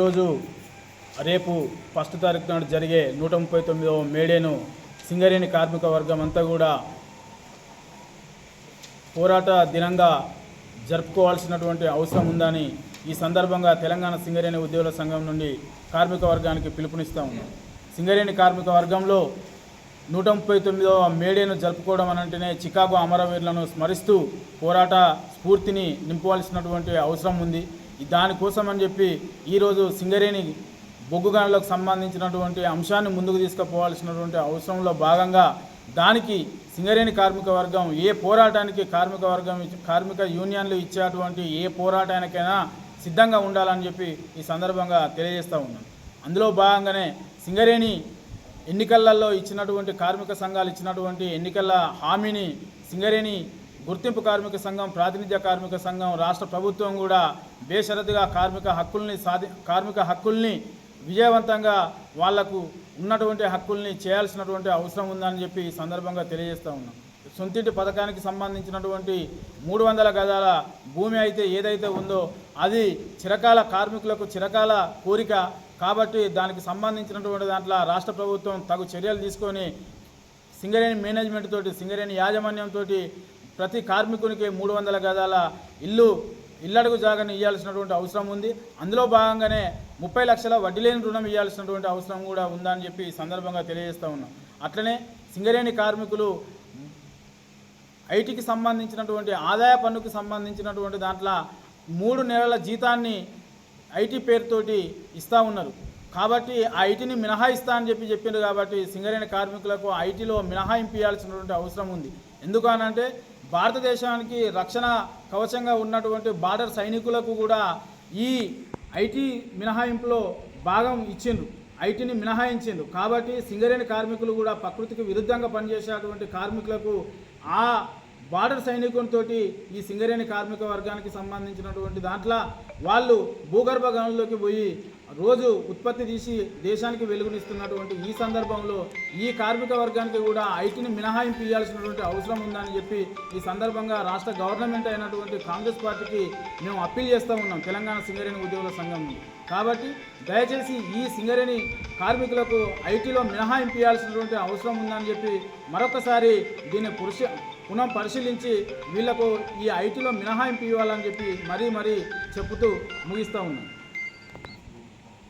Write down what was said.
ఈరోజు రేపు ఫస్ట్ తారీఖు నాడు జరిగే నూట ముప్పై తొమ్మిదవ మేడేను సింగరేణి కార్మిక వర్గం అంతా కూడా పోరాట దినంగా జరుపుకోవాల్సినటువంటి అవసరం ఉందని ఈ సందర్భంగా తెలంగాణ సింగరేణి ఉద్యోగుల సంఘం నుండి కార్మిక వర్గానికి పిలుపునిస్తా ఉన్నాం. సింగరేణి కార్మిక వర్గంలో నూట ముప్పై తొమ్మిదవ మేడేను జరుపుకోవడం అనంటేనే చికాగో అమరవీరులను స్మరిస్తూ పోరాట స్ఫూర్తిని నింపవలసినటువంటి అవసరం ఉంది. దానికోసం అని చెప్పి ఈరోజు సింగరేణి బొగ్గు గనులకు సంబంధించినటువంటి అంశాన్ని ముందుకు తీసుకుపోవాల్సినటువంటి అవసరంలో భాగంగా దానికి సింగరేణి కార్మిక వర్గం ఏ పోరాటానికి కార్మిక వర్గం కార్మిక యూనియన్లు ఇచ్చేటువంటి ఏ పోరాటానికైనా సిద్ధంగా ఉండాలని చెప్పి ఈ సందర్భంగా తెలియజేస్తూ ఉన్నాను అందులో భాగంగానే సింగరేణి ఎన్నికలలో ఇచ్చినటువంటి కార్మిక సంఘాలు ఇచ్చినటువంటి ఎన్నికల హామీని సింగరేణి గుర్తింపు కార్మిక సంఘం ప్రాతినిధ్య కార్మిక సంఘం రాష్ట్ర ప్రభుత్వం కూడా బేషరతుగా కార్మిక హక్కుల్ని సాధి కార్మిక హక్కుల్ని విజయవంతంగా వాళ్ళకు ఉన్నటువంటి హక్కుల్ని చేయాల్సినటువంటి అవసరం ఉందని చెప్పి ఈ సందర్భంగా తెలియజేస్తూ ఉన్నాం. సొంతింటి పథకానికి సంబంధించినటువంటి మూడు వందల గజాల భూమి అయితే ఏదైతే ఉందో అది చిరకాల కార్మికులకు చిరకాల కోరిక కాబట్టి దానికి సంబంధించినటువంటి దాంట్లో రాష్ట్ర ప్రభుత్వం తగు చర్యలు తీసుకొని సింగరేణి మేనేజ్మెంట్ తోటి సింగరేణి యాజమాన్యం తోటి ప్రతి కార్మికునికి మూడు వందల గజాల ఇల్లు ఇల్లడుగు జాగాని ఇవ్వాల్సినటువంటి అవసరం ఉంది. అందులో భాగంగానే ముప్పై లక్షల వడ్డీ లేని రుణం ఇవ్వాల్సినటువంటి అవసరం కూడా ఉందని చెప్పి సందర్భంగా తెలియజేస్తూ ఉన్నాం. అట్లనే సింగరేణి కార్మికులు ఐటీకి సంబంధించినటువంటి ఆదాయ పన్నుకు సంబంధించినటువంటి దాంట్లో మూడు నెలల జీతాన్ని ఐటీ పేరుతోటి ఇస్తూ ఉన్నారు. కాబట్టి ఆ ఐటీని మినహాయిస్తా అని చెప్పి చెప్పిండు కాబట్టి సింగరేణి కార్మికులకు ఐటీలో మినహాయింపు ఇవ్వాల్సినటువంటి అవసరం ఉంది. ఎందుకు అనంటే భారతదేశానికి రక్షణ కవచంగా ఉన్నటువంటి బార్డర్ సైనికులకు కూడా ఈ ఐటీ మినహాయింపులో భాగం ఇచ్చిండ్రు. ఐటీని మినహాయించిండు కాబట్టి సింగరేణి కార్మికులు కూడా ప్రకృతికి విరుద్ధంగా పనిచేసేటువంటి కార్మికులకు ఆ బార్డర్ సైనికులతోటి ఈ సింగరేణి కార్మిక వర్గానికి సంబంధించినటువంటి దాంట్లో వాళ్ళు భూగర్భ గనుల్లోకి పోయి రోజు ఉత్పత్తి తీసి దేశానికి వెలుగునిస్తున్నటువంటి ఈ సందర్భంలో ఈ కార్మిక వర్గానికి కూడా ఐటీని మినహాయింపు ఇవ్వాల్సినటువంటి అవసరం ఉందని చెప్పి ఈ సందర్భంగా రాష్ట్ర గవర్నమెంట్ అయినటువంటి కాంగ్రెస్ పార్టీకి మేము అప్పీల్ చేస్తూ ఉన్నాం. తెలంగాణ సింగరేణి ఉద్యోగుల సంఘం కాబట్టి దయచేసి ఈ సింగరేణి కార్మికులకు ఐటీలో మినహాయింపు ఇవ్వాల్సినటువంటి అవసరం ఉందని చెప్పి మరొకసారి దీన్ని పురుష పునః పరిశీలించి వీళ్ళకు ఈ ఐటీలో మినహాయింపు ఇవ్వాలని చెప్పి మరీ మరీ చెబుతూ ముగిస్తూ ఉన్నాం.